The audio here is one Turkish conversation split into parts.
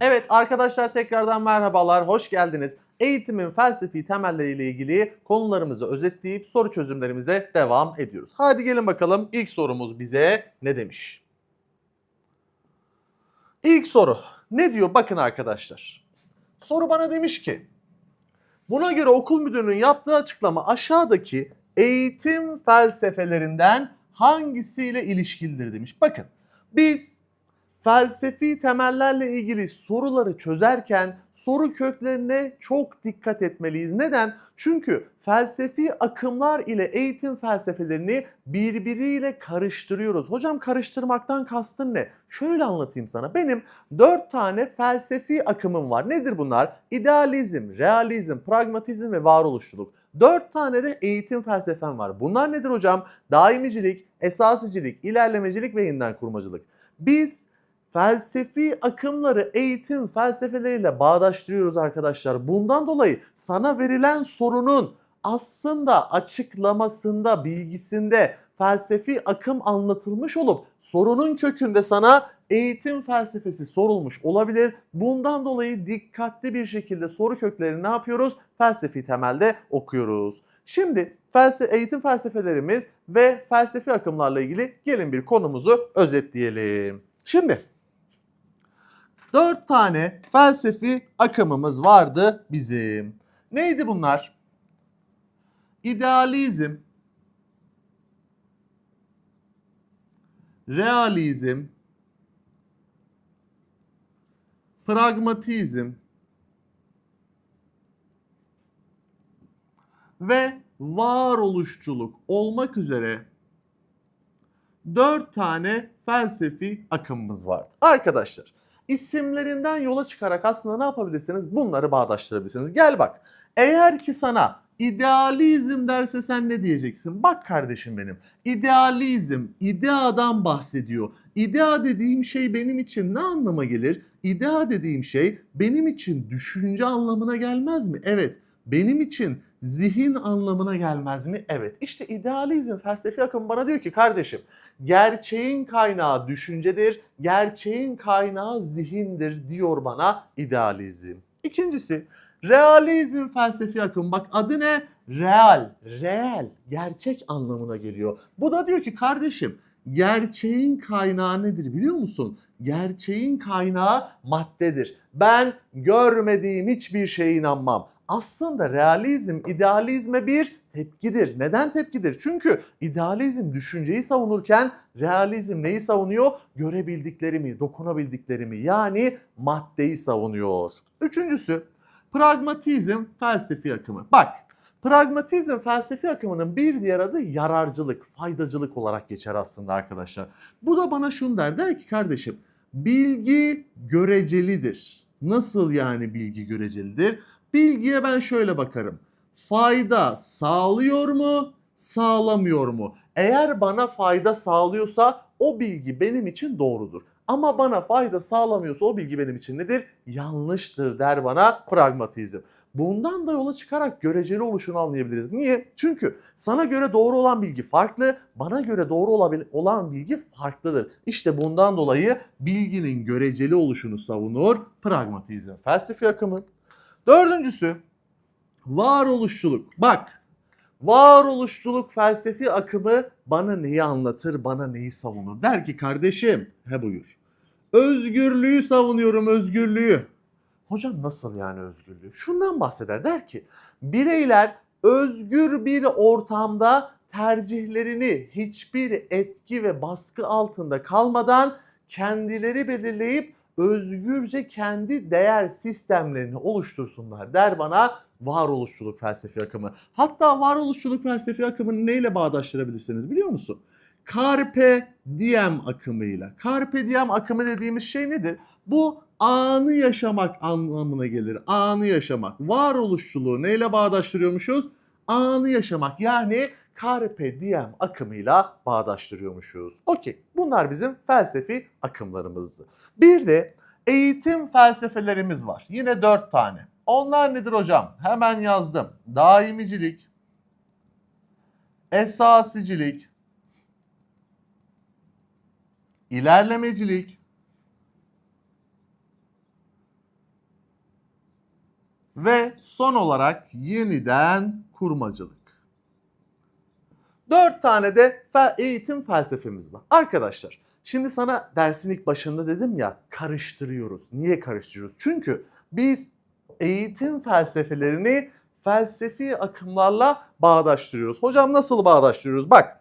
Evet arkadaşlar tekrardan merhabalar, hoş geldiniz. Eğitimin felsefi temelleriyle ilgili konularımızı özetleyip soru çözümlerimize devam ediyoruz. Hadi gelin bakalım ilk sorumuz bize ne demiş? İlk soru ne diyor bakın arkadaşlar. Soru bana demiş ki buna göre okul müdürünün yaptığı açıklama aşağıdaki eğitim felsefelerinden hangisiyle ilişkilidir demiş. Bakın biz felsefi temellerle ilgili soruları çözerken soru köklerine çok dikkat etmeliyiz. Neden? Çünkü felsefi akımlar ile eğitim felsefelerini birbiriyle karıştırıyoruz. Hocam karıştırmaktan kastın ne? Şöyle anlatayım sana. Benim dört tane felsefi akımım var. Nedir bunlar? İdealizm, realizm, pragmatizm ve varoluşçuluk. Dört tane de eğitim felsefem var. Bunlar nedir hocam? Daimicilik, esasicilik, ilerlemecilik ve yeniden kurmacılık. Biz felsefi akımları eğitim felsefeleriyle bağdaştırıyoruz arkadaşlar. Bundan dolayı sana verilen sorunun aslında açıklamasında, bilgisinde felsefi akım anlatılmış olup sorunun kökünde sana eğitim felsefesi sorulmuş olabilir. Bundan dolayı dikkatli bir şekilde soru köklerini ne yapıyoruz? Felsefi temelde okuyoruz. Şimdi felse eğitim felsefelerimiz ve felsefi akımlarla ilgili gelin bir konumuzu özetleyelim. Şimdi dört tane felsefi akımımız vardı bizim. Neydi bunlar? İdealizm, realizm, pragmatizm ve varoluşçuluk olmak üzere dört tane felsefi akımımız vardı. Arkadaşlar isimlerinden yola çıkarak aslında ne yapabilirsiniz? Bunları bağdaştırabilirsiniz. Gel bak eğer ki sana idealizm derse sen ne diyeceksin? Bak kardeşim benim idealizm ideadan bahsediyor. İdea dediğim şey benim için ne anlama gelir? İdea dediğim şey benim için düşünce anlamına gelmez mi? Evet. Benim için zihin anlamına gelmez mi? Evet. İşte idealizm felsefi akım bana diyor ki kardeşim gerçeğin kaynağı düşüncedir, gerçeğin kaynağı zihindir diyor bana idealizm. İkincisi realizm felsefi akım bak adı ne? Real, real, gerçek anlamına geliyor. Bu da diyor ki kardeşim gerçeğin kaynağı nedir biliyor musun? Gerçeğin kaynağı maddedir. Ben görmediğim hiçbir şeye inanmam. Aslında realizm idealizme bir tepkidir. Neden tepkidir? Çünkü idealizm düşünceyi savunurken realizm neyi savunuyor? Görebildiklerimi, dokunabildiklerimi yani maddeyi savunuyor. Üçüncüsü pragmatizm felsefi akımı. Bak pragmatizm felsefi akımının bir diğer adı yararcılık, faydacılık olarak geçer aslında arkadaşlar. Bu da bana şunu der, der ki kardeşim bilgi görecelidir. Nasıl yani bilgi görecelidir? Bilgiye ben şöyle bakarım. Fayda sağlıyor mu, sağlamıyor mu? Eğer bana fayda sağlıyorsa o bilgi benim için doğrudur. Ama bana fayda sağlamıyorsa o bilgi benim için nedir? Yanlıştır der bana pragmatizm. Bundan da yola çıkarak göreceli oluşunu anlayabiliriz. Niye? Çünkü sana göre doğru olan bilgi farklı, bana göre doğru olan bilgi farklıdır. İşte bundan dolayı bilginin göreceli oluşunu savunur pragmatizm felsefi akımı. Dördüncüsü varoluşçuluk. Bak varoluşçuluk felsefi akımı bana neyi anlatır, bana neyi savunur? Der ki kardeşim, he buyur. Özgürlüğü savunuyorum, özgürlüğü. Hocam nasıl yani özgürlüğü? Şundan bahseder der ki bireyler özgür bir ortamda tercihlerini hiçbir etki ve baskı altında kalmadan kendileri belirleyip özgürce kendi değer sistemlerini oluştursunlar der bana varoluşçuluk felsefi akımı. Hatta varoluşçuluk felsefi akımını neyle bağdaştırabilirsiniz biliyor musun? Carpe diem akımıyla. Carpe diem akımı dediğimiz şey nedir? Bu anı yaşamak anlamına gelir. Anı yaşamak. Varoluşçuluğu neyle bağdaştırıyormuşuz? Anı yaşamak. Yani Carpe diem akımıyla bağdaştırıyormuşuz. Okey. Bunlar bizim felsefi akımlarımızdı. Bir de eğitim felsefelerimiz var. Yine dört tane. Onlar nedir hocam? Hemen yazdım. Daimicilik, esasicilik, ilerlemecilik, ve son olarak yeniden kurmacılık. Dört tane de fe- eğitim felsefemiz var. Arkadaşlar şimdi sana dersin ilk başında dedim ya karıştırıyoruz. Niye karıştırıyoruz? Çünkü biz eğitim felsefelerini felsefi akımlarla bağdaştırıyoruz. Hocam nasıl bağdaştırıyoruz? Bak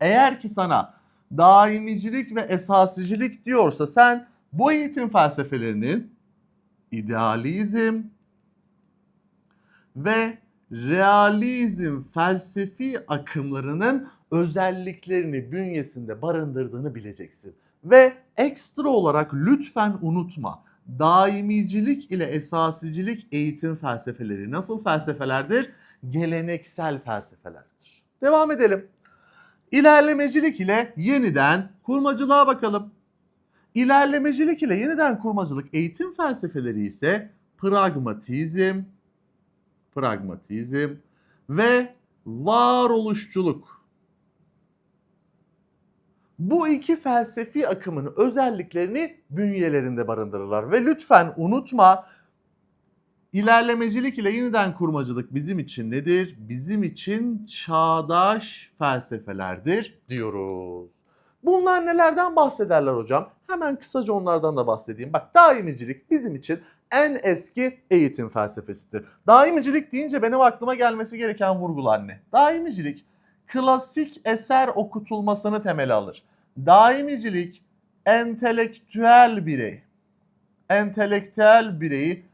eğer ki sana daimicilik ve esasicilik diyorsa sen bu eğitim felsefelerinin idealizm ve realizm felsefi akımlarının özelliklerini bünyesinde barındırdığını bileceksin. Ve ekstra olarak lütfen unutma. Daimicilik ile esasicilik eğitim felsefeleri nasıl felsefelerdir? Geleneksel felsefelerdir. Devam edelim. İlerlemecilik ile yeniden kurmacılığa bakalım. İlerlemecilik ile yeniden kurmacılık eğitim felsefeleri ise pragmatizm, pragmatizm ve varoluşçuluk. Bu iki felsefi akımın özelliklerini bünyelerinde barındırırlar ve lütfen unutma İlerlemecilik ile yeniden kurmacılık bizim için nedir? Bizim için çağdaş felsefelerdir diyoruz. Bunlar nelerden bahsederler hocam? Hemen kısaca onlardan da bahsedeyim. Bak daimicilik bizim için en eski eğitim felsefesidir. Daimicilik deyince benim aklıma gelmesi gereken vurgular ne? Daimicilik klasik eser okutulmasını temeli alır. Daimicilik entelektüel birey, entelektüel bireyi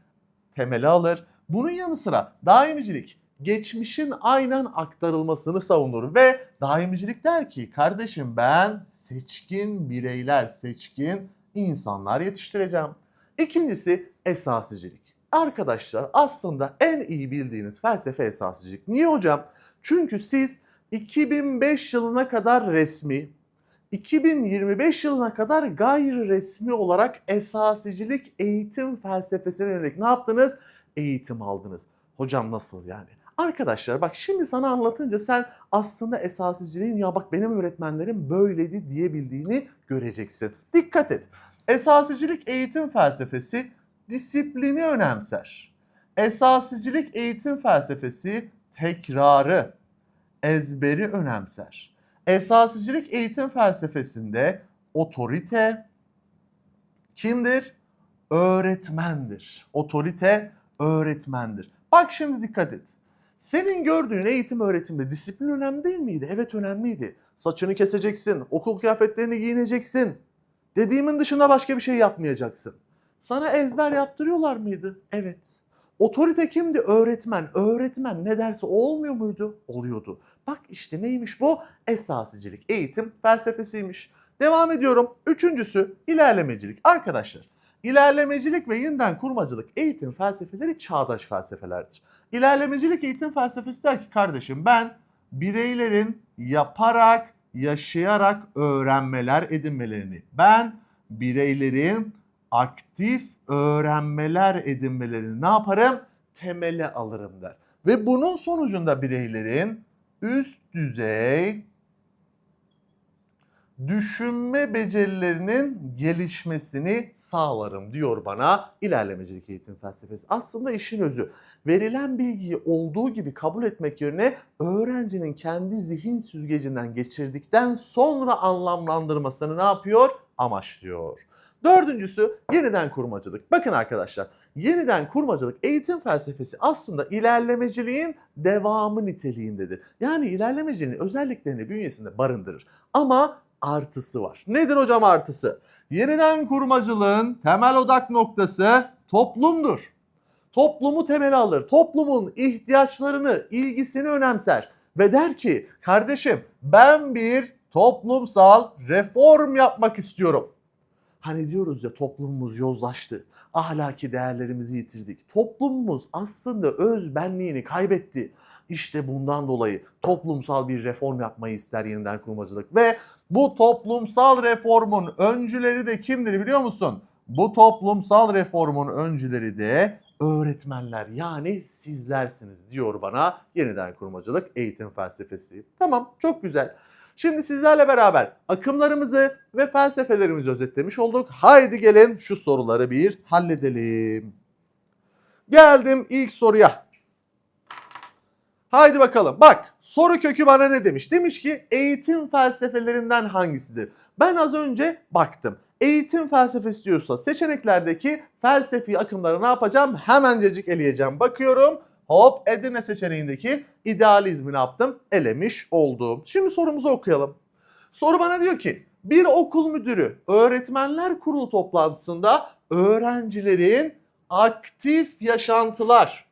temeli alır. Bunun yanı sıra daimicilik geçmişin aynen aktarılmasını savunur ve daimicilik der ki kardeşim ben seçkin bireyler, seçkin insanlar yetiştireceğim. İkincisi esasicilik. Arkadaşlar aslında en iyi bildiğiniz felsefe esasicilik. Niye hocam? Çünkü siz 2005 yılına kadar resmi, 2025 yılına kadar gayri resmi olarak esasicilik eğitim felsefesine yönelik ne yaptınız? Eğitim aldınız. Hocam nasıl yani? Arkadaşlar bak şimdi sana anlatınca sen aslında esasiciliğin ya bak benim öğretmenlerim böyleydi diyebildiğini göreceksin. Dikkat et. Esasicilik eğitim felsefesi disiplini önemser. Esasicilik eğitim felsefesi tekrarı, ezberi önemser. Esasicilik eğitim felsefesinde otorite kimdir? Öğretmendir. Otorite öğretmendir. Bak şimdi dikkat et. Senin gördüğün eğitim öğretimde disiplin önemli değil miydi? Evet önemliydi. Saçını keseceksin, okul kıyafetlerini giyineceksin. Dediğimin dışında başka bir şey yapmayacaksın. Sana ezber yaptırıyorlar mıydı? Evet. Otorite kimdi? Öğretmen. Öğretmen ne derse olmuyor muydu? Oluyordu. Bak işte neymiş bu? Esasicilik, eğitim felsefesiymiş. Devam ediyorum. Üçüncüsü ilerlemecilik. Arkadaşlar ilerlemecilik ve yeniden kurmacılık eğitim felsefeleri çağdaş felsefelerdir. İlerlemecilik eğitim felsefesi der ki kardeşim ben bireylerin yaparak, yaşayarak öğrenmeler edinmelerini, ben bireylerin aktif öğrenmeler edinmelerini ne yaparım? Temele alırım der. Ve bunun sonucunda bireylerin üst düzey düşünme becerilerinin gelişmesini sağlarım diyor bana ilerlemecilik eğitim felsefesi. Aslında işin özü verilen bilgiyi olduğu gibi kabul etmek yerine öğrencinin kendi zihin süzgecinden geçirdikten sonra anlamlandırmasını ne yapıyor? Amaçlıyor. Dördüncüsü yeniden kurmacılık. Bakın arkadaşlar yeniden kurmacılık eğitim felsefesi aslında ilerlemeciliğin devamı niteliğindedir. Yani ilerlemeciliğin özelliklerini bünyesinde barındırır. Ama artısı var. Nedir hocam artısı? Yeniden kurmacılığın temel odak noktası toplumdur. Toplumu temel alır. Toplumun ihtiyaçlarını, ilgisini önemser ve der ki kardeşim ben bir toplumsal reform yapmak istiyorum. Hani diyoruz ya toplumumuz yozlaştı. Ahlaki değerlerimizi yitirdik. Toplumumuz aslında öz benliğini kaybetti. İşte bundan dolayı toplumsal bir reform yapmayı ister yeniden kurmacılık. Ve bu toplumsal reformun öncüleri de kimdir biliyor musun? Bu toplumsal reformun öncüleri de öğretmenler yani sizlersiniz diyor bana yeniden kurmacılık eğitim felsefesi. Tamam çok güzel. Şimdi sizlerle beraber akımlarımızı ve felsefelerimizi özetlemiş olduk. Haydi gelin şu soruları bir halledelim. Geldim ilk soruya. Haydi bakalım. Bak soru kökü bana ne demiş? Demiş ki eğitim felsefelerinden hangisidir? Ben az önce baktım. Eğitim felsefesi diyorsa seçeneklerdeki felsefi akımları ne yapacağım? Hemencecik eleyeceğim. Bakıyorum. Hop Edirne seçeneğindeki idealizmi ne yaptım? Elemiş oldum. Şimdi sorumuzu okuyalım. Soru bana diyor ki bir okul müdürü öğretmenler kurulu toplantısında öğrencilerin aktif yaşantılar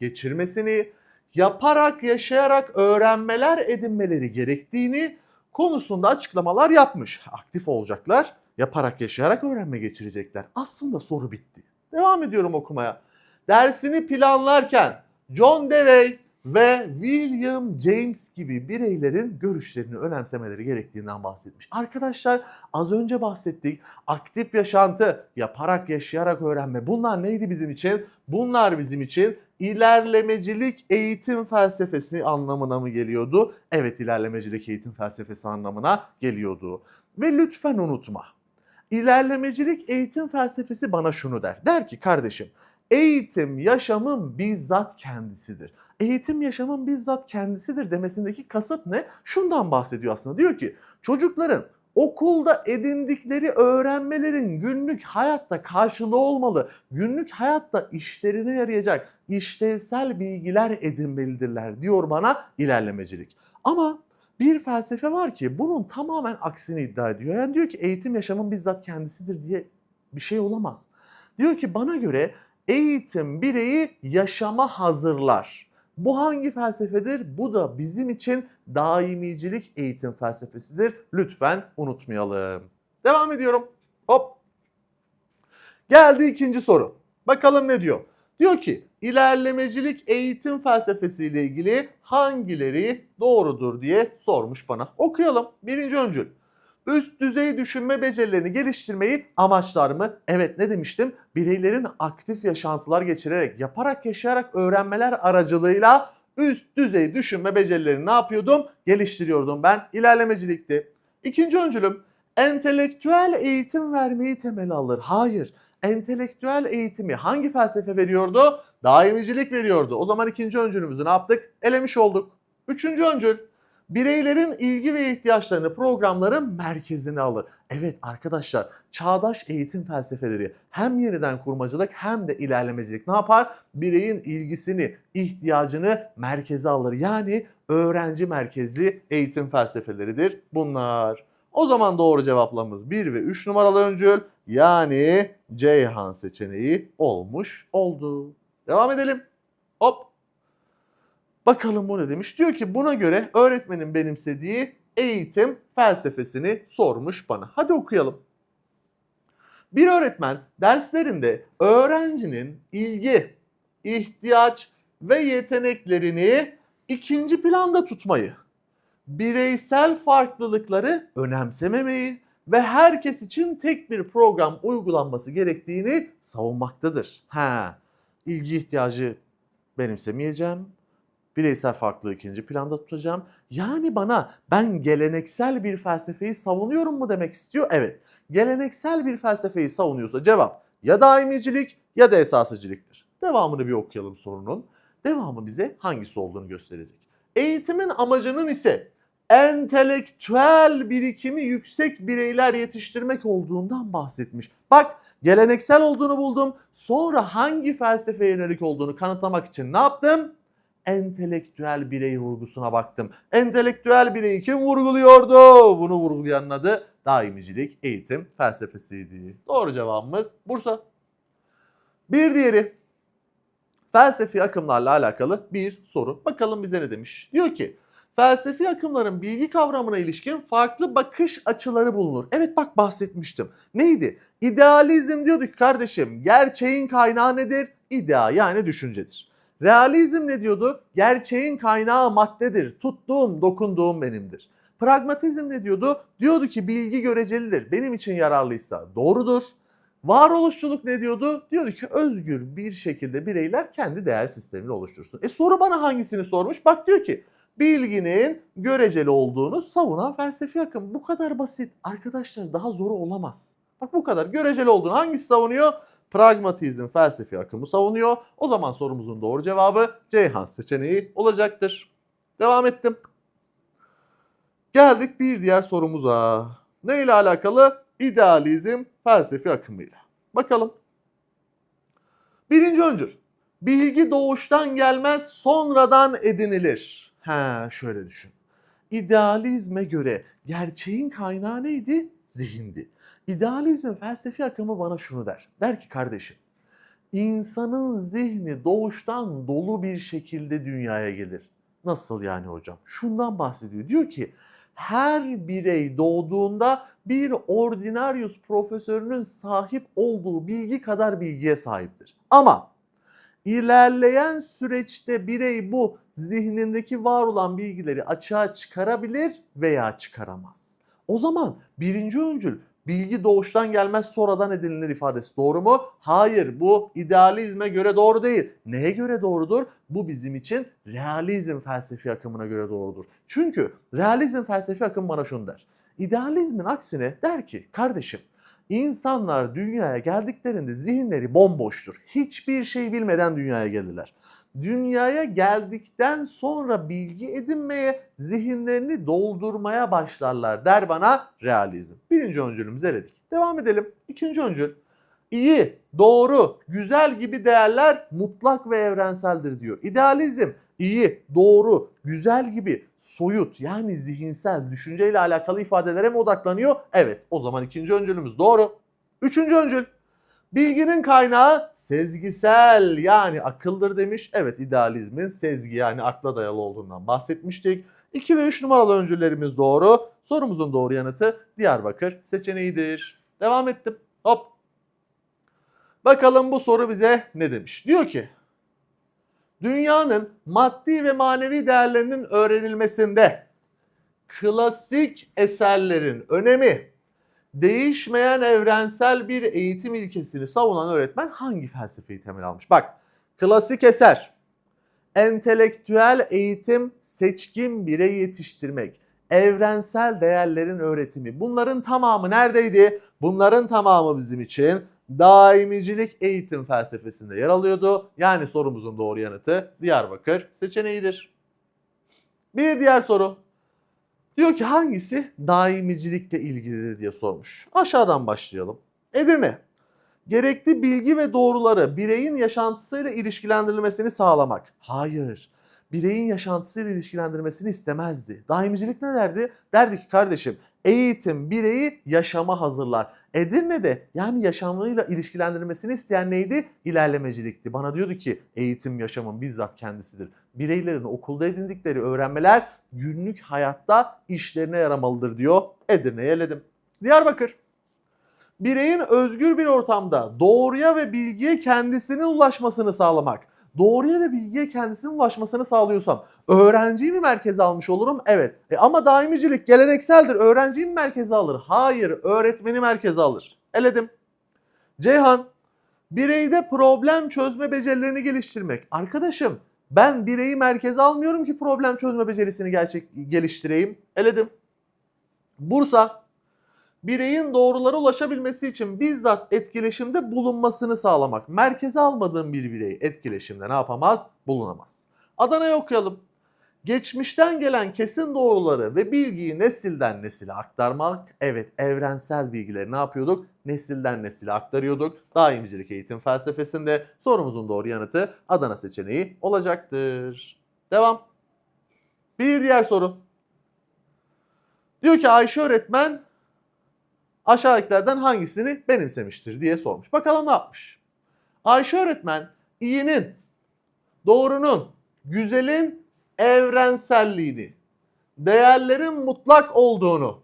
geçirmesini, yaparak yaşayarak öğrenmeler edinmeleri gerektiğini konusunda açıklamalar yapmış. Aktif olacaklar, yaparak yaşayarak öğrenme geçirecekler. Aslında soru bitti. Devam ediyorum okumaya. Dersini planlarken John Dewey ve William James gibi bireylerin görüşlerini önemsemeleri gerektiğinden bahsetmiş. Arkadaşlar az önce bahsettik. Aktif yaşantı, yaparak yaşayarak öğrenme. Bunlar neydi bizim için? Bunlar bizim için ilerlemecilik eğitim felsefesi anlamına mı geliyordu? Evet ilerlemecilik eğitim felsefesi anlamına geliyordu. Ve lütfen unutma. İlerlemecilik eğitim felsefesi bana şunu der. Der ki kardeşim eğitim yaşamın bizzat kendisidir. Eğitim yaşamın bizzat kendisidir demesindeki kasıt ne? Şundan bahsediyor aslında. Diyor ki çocukların okulda edindikleri öğrenmelerin günlük hayatta karşılığı olmalı. Günlük hayatta işlerine yarayacak işlevsel bilgiler edinmelidirler diyor bana ilerlemecilik. Ama bir felsefe var ki bunun tamamen aksini iddia ediyor. Yani diyor ki eğitim yaşamın bizzat kendisidir diye bir şey olamaz. Diyor ki bana göre eğitim bireyi yaşama hazırlar. Bu hangi felsefedir? Bu da bizim için daimicilik eğitim felsefesidir. Lütfen unutmayalım. Devam ediyorum. Hop. Geldi ikinci soru. Bakalım ne diyor? Diyor ki ilerlemecilik eğitim felsefesiyle ilgili hangileri doğrudur diye sormuş bana. Okuyalım. Birinci öncül. Üst düzey düşünme becerilerini geliştirmeyi amaçlar mı? Evet ne demiştim? Bireylerin aktif yaşantılar geçirerek, yaparak yaşayarak öğrenmeler aracılığıyla üst düzey düşünme becerilerini ne yapıyordum? Geliştiriyordum ben. İlerlemecilikti. İkinci öncülüm entelektüel eğitim vermeyi temel alır. Hayır. Entelektüel eğitimi hangi felsefe veriyordu? Daimicilik veriyordu. O zaman ikinci öncülümüzü ne yaptık? Elemiş olduk. Üçüncü öncül bireylerin ilgi ve ihtiyaçlarını programların merkezine alır. Evet arkadaşlar çağdaş eğitim felsefeleri hem yeniden kurmacılık hem de ilerlemecilik ne yapar? Bireyin ilgisini, ihtiyacını merkeze alır. Yani öğrenci merkezli eğitim felsefeleridir bunlar. O zaman doğru cevaplamamız 1 ve 3 numaralı öncül yani Ceyhan seçeneği olmuş oldu. Devam edelim. Hop. Bakalım bu ne demiş? Diyor ki buna göre öğretmenin benimsediği eğitim felsefesini sormuş bana. Hadi okuyalım. Bir öğretmen derslerinde öğrencinin ilgi, ihtiyaç ve yeteneklerini ikinci planda tutmayı, bireysel farklılıkları önemsememeyi ve herkes için tek bir program uygulanması gerektiğini savunmaktadır. Ha, ilgi ihtiyacı benimsemeyeceğim, bireysel farklılığı ikinci planda tutacağım. Yani bana ben geleneksel bir felsefeyi savunuyorum mu demek istiyor? Evet. Geleneksel bir felsefeyi savunuyorsa cevap ya daimicilik ya da esasıcılıktır. Devamını bir okuyalım sorunun. Devamı bize hangisi olduğunu gösterecek. Eğitimin amacının ise entelektüel birikimi yüksek bireyler yetiştirmek olduğundan bahsetmiş. Bak geleneksel olduğunu buldum. Sonra hangi felsefeye yönelik olduğunu kanıtlamak için ne yaptım? entelektüel birey vurgusuna baktım. Entelektüel bireyi kim vurguluyordu? Bunu vurgulayanın adı daimicilik eğitim felsefesiydi. Doğru cevabımız Bursa. Bir diğeri felsefi akımlarla alakalı bir soru. Bakalım bize ne demiş? Diyor ki felsefi akımların bilgi kavramına ilişkin farklı bakış açıları bulunur. Evet bak bahsetmiştim. Neydi? İdealizm diyorduk kardeşim. Gerçeğin kaynağı nedir? İdea yani düşüncedir. Realizm ne diyordu? Gerçeğin kaynağı maddedir. Tuttuğum, dokunduğum benimdir. Pragmatizm ne diyordu? Diyordu ki bilgi görecelidir. Benim için yararlıysa doğrudur. Varoluşçuluk ne diyordu? Diyordu ki özgür bir şekilde bireyler kendi değer sistemini oluştursun. E soru bana hangisini sormuş? Bak diyor ki bilginin göreceli olduğunu savunan felsefi akım. Bu kadar basit. Arkadaşlar daha zoru olamaz. Bak bu kadar göreceli olduğunu hangisi savunuyor? pragmatizm felsefi akımı savunuyor. O zaman sorumuzun doğru cevabı Ceyhan seçeneği olacaktır. Devam ettim. Geldik bir diğer sorumuza. Ne ile alakalı? İdealizm felsefi akımıyla. Bakalım. Birinci öncül. Bilgi doğuştan gelmez sonradan edinilir. Ha şöyle düşün. İdealizme göre gerçeğin kaynağı neydi? Zihindi. İdealizm felsefi akımı bana şunu der. Der ki kardeşim insanın zihni doğuştan dolu bir şekilde dünyaya gelir. Nasıl yani hocam? Şundan bahsediyor. Diyor ki her birey doğduğunda bir ordinarius profesörünün sahip olduğu bilgi kadar bilgiye sahiptir. Ama ilerleyen süreçte birey bu zihnindeki var olan bilgileri açığa çıkarabilir veya çıkaramaz. O zaman birinci öncül bilgi doğuştan gelmez sonradan edinilir ifadesi doğru mu? Hayır bu idealizme göre doğru değil. Neye göre doğrudur? Bu bizim için realizm felsefi akımına göre doğrudur. Çünkü realizm felsefi akım bana şunu der. İdealizmin aksine der ki kardeşim insanlar dünyaya geldiklerinde zihinleri bomboştur. Hiçbir şey bilmeden dünyaya gelirler dünyaya geldikten sonra bilgi edinmeye, zihinlerini doldurmaya başlarlar der bana realizm. Birinci öncülümüzü eledik. Devam edelim. İkinci öncül. İyi, doğru, güzel gibi değerler mutlak ve evrenseldir diyor. İdealizm iyi, doğru, güzel gibi soyut yani zihinsel, düşünceyle alakalı ifadelere mi odaklanıyor? Evet o zaman ikinci öncülümüz doğru. Üçüncü öncül. Bilginin kaynağı sezgisel yani akıldır demiş. Evet idealizmin sezgi yani akla dayalı olduğundan bahsetmiştik. 2 ve 3 numaralı öncüllerimiz doğru. Sorumuzun doğru yanıtı Diyarbakır seçeneğidir. Devam ettim. Hop. Bakalım bu soru bize ne demiş? Diyor ki dünyanın maddi ve manevi değerlerinin öğrenilmesinde klasik eserlerin önemi değişmeyen evrensel bir eğitim ilkesini savunan öğretmen hangi felsefeyi temel almış? Bak klasik eser, entelektüel eğitim, seçkin birey yetiştirmek, evrensel değerlerin öğretimi. Bunların tamamı neredeydi? Bunların tamamı bizim için daimicilik eğitim felsefesinde yer alıyordu. Yani sorumuzun doğru yanıtı Diyarbakır seçeneğidir. Bir diğer soru. Diyor ki hangisi daimicilikle ilgilidir diye sormuş. Aşağıdan başlayalım. Edirne. Gerekli bilgi ve doğruları bireyin yaşantısıyla ilişkilendirilmesini sağlamak. Hayır. Bireyin yaşantısıyla ilişkilendirmesini istemezdi. Daimicilik ne derdi? Derdi ki kardeşim eğitim bireyi yaşama hazırlar. Edirne'de yani yaşamıyla ilişkilendirmesini isteyen neydi? İlerlemecilikti. Bana diyordu ki eğitim yaşamın bizzat kendisidir. Bireylerin okulda edindikleri öğrenmeler günlük hayatta işlerine yaramalıdır diyor. Edirne'ye eledim. Diyarbakır. Bireyin özgür bir ortamda doğruya ve bilgiye kendisinin ulaşmasını sağlamak doğruya ve bilgiye kendisinin ulaşmasını sağlıyorsam öğrenciyi mi merkeze almış olurum? Evet. E ama daimicilik gelenekseldir. Öğrenciyi mi merkeze alır? Hayır. Öğretmeni merkeze alır. Eledim. Ceyhan. Bireyde problem çözme becerilerini geliştirmek. Arkadaşım ben bireyi merkeze almıyorum ki problem çözme becerisini gerçek geliştireyim. Eledim. Bursa bireyin doğrulara ulaşabilmesi için bizzat etkileşimde bulunmasını sağlamak. Merkeze almadığım bir birey etkileşimde ne yapamaz? Bulunamaz. Adana'yı okuyalım. Geçmişten gelen kesin doğruları ve bilgiyi nesilden nesile aktarmak. Evet evrensel bilgileri ne yapıyorduk? Nesilden nesile aktarıyorduk. Daimcilik eğitim felsefesinde sorumuzun doğru yanıtı Adana seçeneği olacaktır. Devam. Bir diğer soru. Diyor ki Ayşe öğretmen aşağıdakilerden hangisini benimsemiştir diye sormuş. Bakalım ne yapmış. Ayşe öğretmen iyinin, doğrunun, güzelin evrenselliğini, değerlerin mutlak olduğunu,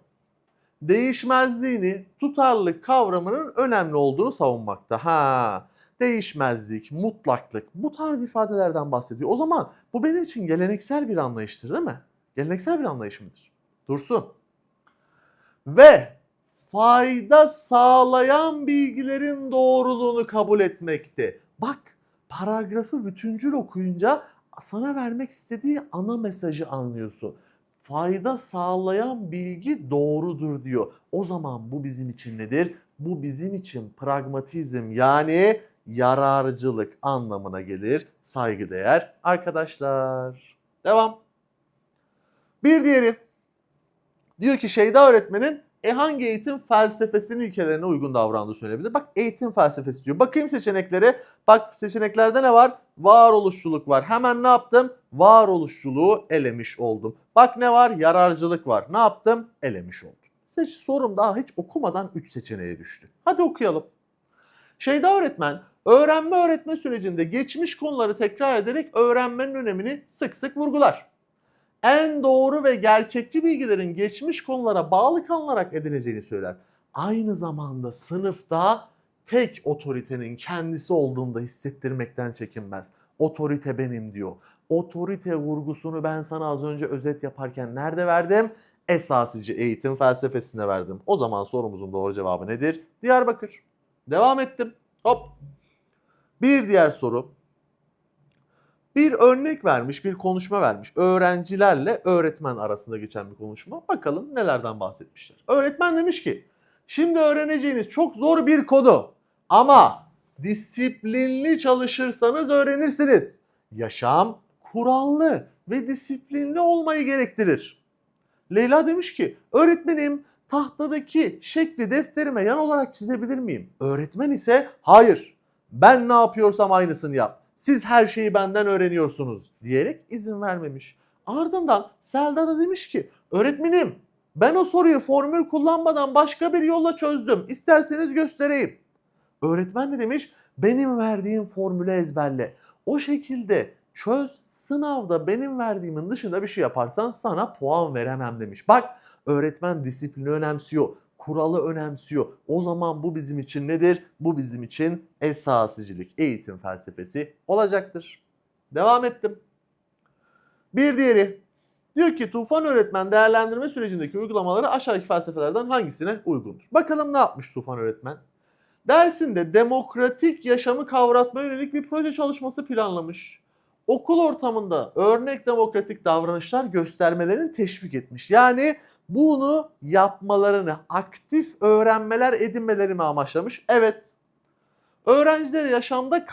değişmezliğini, tutarlılık kavramının önemli olduğunu savunmakta. Ha, değişmezlik, mutlaklık bu tarz ifadelerden bahsediyor. O zaman bu benim için geleneksel bir anlayıştır değil mi? Geleneksel bir anlayış mıdır? Dursun. Ve fayda sağlayan bilgilerin doğruluğunu kabul etmekte. Bak paragrafı bütüncül okuyunca sana vermek istediği ana mesajı anlıyorsun. fayda sağlayan bilgi doğrudur diyor. O zaman bu bizim için nedir? Bu bizim için pragmatizm yani yararcılık anlamına gelir. Saygıdeğer arkadaşlar. Devam. Bir diğeri. Diyor ki Şeyda öğretmenin e hangi eğitim felsefesinin ilkelerine uygun davrandığı söyleyebilir. Bak eğitim felsefesi diyor. Bakayım seçeneklere. Bak seçeneklerde ne var? Varoluşçuluk var. Hemen ne yaptım? Varoluşçuluğu elemiş oldum. Bak ne var? Yararcılık var. Ne yaptım? Elemiş oldum. Seç sorum daha hiç okumadan 3 seçeneğe düştü. Hadi okuyalım. Şeyda öğretmen öğrenme öğretme sürecinde geçmiş konuları tekrar ederek öğrenmenin önemini sık sık vurgular en doğru ve gerçekçi bilgilerin geçmiş konulara bağlı kalınarak edineceğini söyler. Aynı zamanda sınıfta tek otoritenin kendisi olduğunu da hissettirmekten çekinmez. Otorite benim diyor. Otorite vurgusunu ben sana az önce özet yaparken nerede verdim? Esasıcı eğitim felsefesine verdim. O zaman sorumuzun doğru cevabı nedir? Diyarbakır. Devam ettim. Hop. Bir diğer soru bir örnek vermiş, bir konuşma vermiş. Öğrencilerle öğretmen arasında geçen bir konuşma. Bakalım nelerden bahsetmişler. Öğretmen demiş ki, şimdi öğreneceğiniz çok zor bir kodu ama disiplinli çalışırsanız öğrenirsiniz. Yaşam kurallı ve disiplinli olmayı gerektirir. Leyla demiş ki, öğretmenim tahtadaki şekli defterime yan olarak çizebilir miyim? Öğretmen ise hayır ben ne yapıyorsam aynısını yap siz her şeyi benden öğreniyorsunuz diyerek izin vermemiş. Ardından Selda da demiş ki öğretmenim ben o soruyu formül kullanmadan başka bir yolla çözdüm. İsterseniz göstereyim. Öğretmen de demiş benim verdiğim formülü ezberle. O şekilde çöz sınavda benim verdiğimin dışında bir şey yaparsan sana puan veremem demiş. Bak öğretmen disiplini önemsiyor kuralı önemsiyor. O zaman bu bizim için nedir? Bu bizim için esasıcılık, eğitim felsefesi olacaktır. Devam ettim. Bir diğeri diyor ki Tufan öğretmen değerlendirme sürecindeki uygulamaları aşağıdaki felsefelerden hangisine uygundur? Bakalım ne yapmış Tufan öğretmen? Dersinde demokratik yaşamı kavratmaya yönelik bir proje çalışması planlamış. Okul ortamında örnek demokratik davranışlar göstermelerini teşvik etmiş. Yani bunu yapmalarını, aktif öğrenmeler edinmeleri mi amaçlamış? Evet. Öğrencileri yaşamda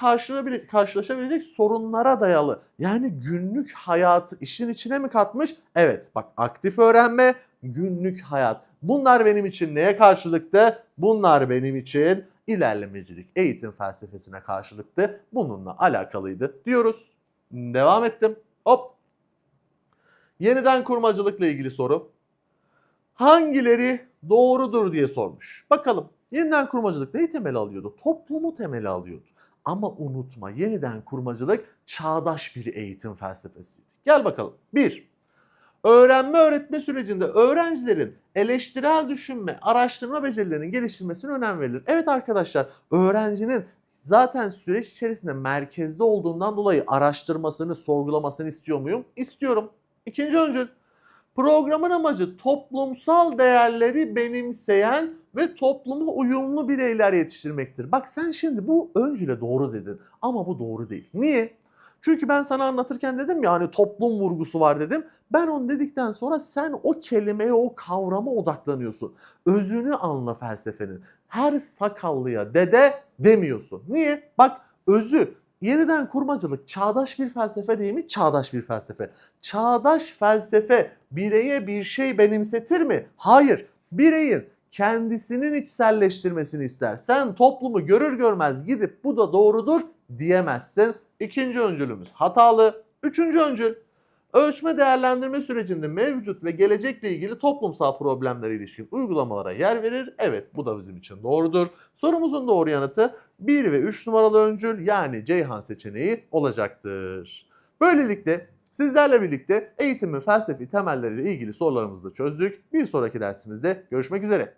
karşılaşabilecek sorunlara dayalı yani günlük hayatı işin içine mi katmış? Evet bak aktif öğrenme, günlük hayat. Bunlar benim için neye karşılıktı? Bunlar benim için ilerlemecilik, eğitim felsefesine karşılıktı. Bununla alakalıydı diyoruz. Devam ettim. Hop. Yeniden kurmacılıkla ilgili soru hangileri doğrudur diye sormuş. Bakalım yeniden kurmacılık neyi temel alıyordu? Toplumu temel alıyordu. Ama unutma yeniden kurmacılık çağdaş bir eğitim felsefesiydi. Gel bakalım. 1. Öğrenme öğretme sürecinde öğrencilerin eleştirel düşünme, araştırma becerilerinin geliştirilmesine önem verilir. Evet arkadaşlar öğrencinin zaten süreç içerisinde merkezde olduğundan dolayı araştırmasını, sorgulamasını istiyor muyum? İstiyorum. İkinci öncül Programın amacı toplumsal değerleri benimseyen ve topluma uyumlu bireyler yetiştirmektir. Bak sen şimdi bu öncüle doğru dedin ama bu doğru değil. Niye? Çünkü ben sana anlatırken dedim ya hani toplum vurgusu var dedim. Ben onu dedikten sonra sen o kelimeye, o kavrama odaklanıyorsun. Özünü anla felsefenin. Her sakallıya dede demiyorsun. Niye? Bak özü Yeniden kurmacılık çağdaş bir felsefe değil mi? Çağdaş bir felsefe. Çağdaş felsefe bireye bir şey benimsetir mi? Hayır. Bireyin kendisinin içselleştirmesini ister. Sen toplumu görür görmez gidip bu da doğrudur diyemezsin. İkinci öncülümüz hatalı. Üçüncü öncül Ölçme değerlendirme sürecinde mevcut ve gelecekle ilgili toplumsal problemlere ilişkin uygulamalara yer verir. Evet bu da bizim için doğrudur. Sorumuzun doğru yanıtı 1 ve 3 numaralı öncül yani Ceyhan seçeneği olacaktır. Böylelikle sizlerle birlikte eğitimin felsefi temelleriyle ilgili sorularımızı da çözdük. Bir sonraki dersimizde görüşmek üzere.